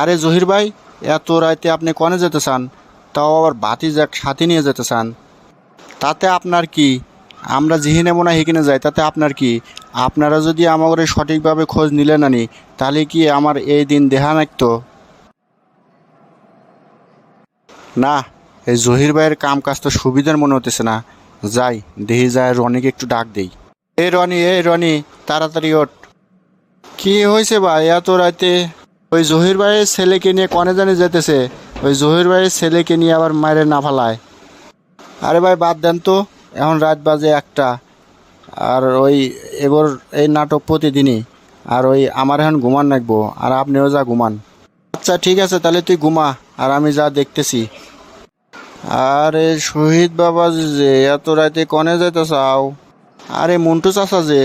আরে জহির ভাই, এত রাইতে আপনি কনে যেতে চান? তাও আবার বাতি যাক সাথে নিয়ে যেতে চান। তাতে আপনার কি? আমরা জিহিনে মনে হিকিনে যাই, তাতে আপনার কি? আপনারা যদি আমাকে সঠিকভাবে খোঁজ নিলেন আনি, তাহলে কি আমার এই দিন দেহা নাকতো না, এই জহির ভাইয়ের কাম কাজ তো সুবিধার মনে হতেছে না। যাই, দেহি যায় রনিকে একটু ডাক দেই। এ রনি এ রনি, তাড়াতাড়ি ওঠ। কি হয়েছে ভাই, এত রাতে ওই জহির ভাইয়ের ছেলেকে নিয়ে কনে জানে যেতেছে? ওই জহির ভাইয়ের ছেলেকে নিয়ে আবার মায়ের না ফালায় আরে ভাই, বাদ দেন তো, এখন রাত বাজে একটা। আর ওই, এবার এই নাটক প্রতিদিনই। আর ওই, আমার এখন ঘুমান রাখব, আর আপনিও যা ঘুমান। আচ্ছা ঠিক আছে, তাহলে তুই ঘুমা, আর আমি যা দেখতেছি। আরে, শহীদ বাবা যে, এত রাতে কনে যেতে চাও আরে, মন্টু চাচা যে,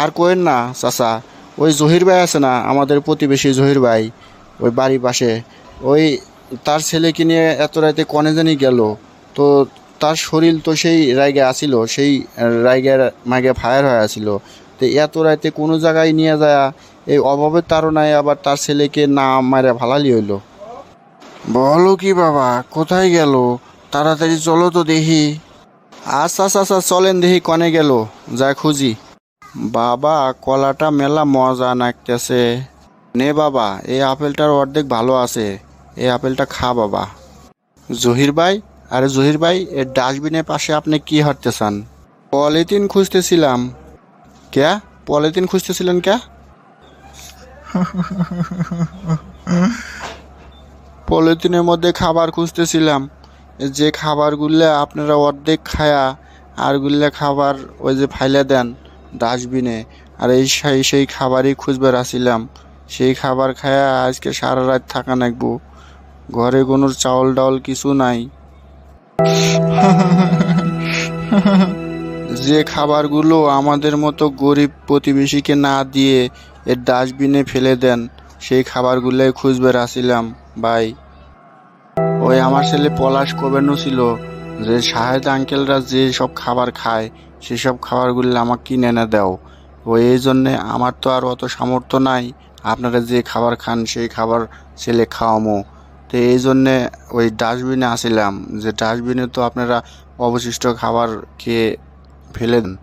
আর কোয়েন না, চাচা। ওই জহির ভাই আছে না আমাদের প্রতিবেশী জহির ভাই ওই বাড়ির পাশে। ওই তার ছেলেকে নিয়ে এত রাতে কনে জানি গেল। তো তার শরীর তো সেই রায়গে আসিল সেই রায়গের মাগে ফায়ার হয়ে আসিল তো এত রাতে কোনো জায়গায় নিয়ে যায় এই অভাবের তারণায় আবার তার ছেলেকে না মারে ভালালি হইল। বলো কি বাবা কোথায় গেল? তাড়াতাড়ি চলো তো দেখি। আচ্ছা আচ্ছা আচ্ছা চলেন দেখি কনে গেল যা খুঁজি। বাবা, কলাটা মেলা মজা নাকতেছে নে বাবা, এই আপেলটার অর্ধেক ভালো আছে। এই আপেলটা খা বাবা। জহির ভাই, আরে জহির ভাই এর ডাস্টবিনের পাশে আপনি কি হাঁটতে চান পলিথিন খুঁজতেছিলাম। ক্যা? পলিথিন খুঁজতেছিলেন ক্যা? পলিথিনের মধ্যে খাবার খুঁজতেছিলাম। যে খাবারগুলো আপনারা অর্ধেক খায়া আরগুলো খাবার ওই যে ফাইলে দেন। ডাস্টবিনে। আর এই সেই সেই খাবারই খুঁজবার আসিলাম। সেই খাবার খায়া আজকে সারা রাত থাকা নাকবো ঘরে কোনো চাউল ডাউল কিছু নাই। যে খাবারগুলো আমাদের মতো গরিব প্রতিবেশীকে না দিয়ে এর ডাস্টবিনে ফেলে দেন, সেই খাবারগুলোই খুঁজবার আসিলাম, ভাই। ওই আমার ছেলে পলাশ কবেনও ছিল, যে সাহেদ আঙ্কেলরা যে সব খাবার খায় সেসব খাবারগুলি আমাকে কিনে এনে দাও। ওই এই জন্যে আমার তো আর অত সামর্থ্য নাই। আপনারা যে খাবার খান, সেই খাবার ছেলে খাওয়ামো। তো এই জন্যে ওই ডাস্টবিনে আসিলাম, যে ডাস্টবিনে তো আপনারা অবশিষ্ট খাবার খেয়ে ফেলে দেন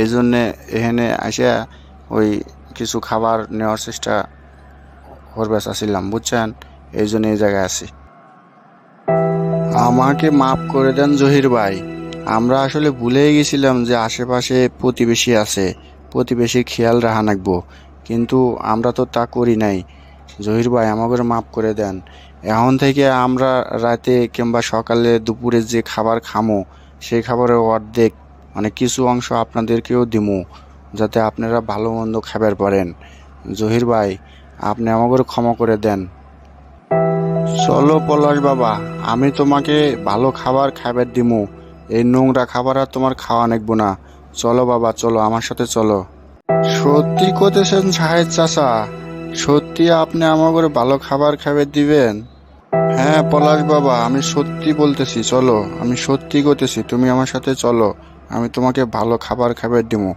এই জন্যে এখানে এসে ওই কিছু খাবার নেওয়ার চেষ্টা করবে আসিলাম, বুঝছেন? এই জন্য এই জায়গায় আছি। আমাকে মাফ করে দেন জহির ভাই। আমরা আসলে ভুলেই গেছিলাম যে আশেপাশে প্রতিবেশী আছে। প্রতিবেশীর খেয়াল রাখা রাখব কিন্তু আমরা তো তা করি নাই। জহির ভাই, আমাকে মাফ করে দেন। এখন থেকে আমরা রাতে কিংবা সকালে দুপুরে যে খাবার খামো, সেই খাবারের অর্ধেক মানে কিছু অংশ আপনাদেরকেও দিমু, যাতে আপনারা ভালো মন্দ খাবার পারেন। জহির ভাই, আপনি আমাকে ক্ষমা করে দেন। চলো পলাশ বাবা, আমি তোমাকে ভালো খাবার খাবার দিমু। এই নোংরা খাবার আর তোমার খাওয়া নেকবো না। চলো বাবা, চলো, আমার সাথে চলো। সত্যি করতেছেন সাহেব চাচা, সত্যি আপনি আমাকে ভালো খাবার খাবে দিবেন? হ্যাঁ পলাশ বাবা, আমি সত্যি বলতেছি, চলো, আমি সত্যি করতেছি তুমি আমার সাথে চলো, আমি তোমাকে ভালো খাবার খাবার দিমু।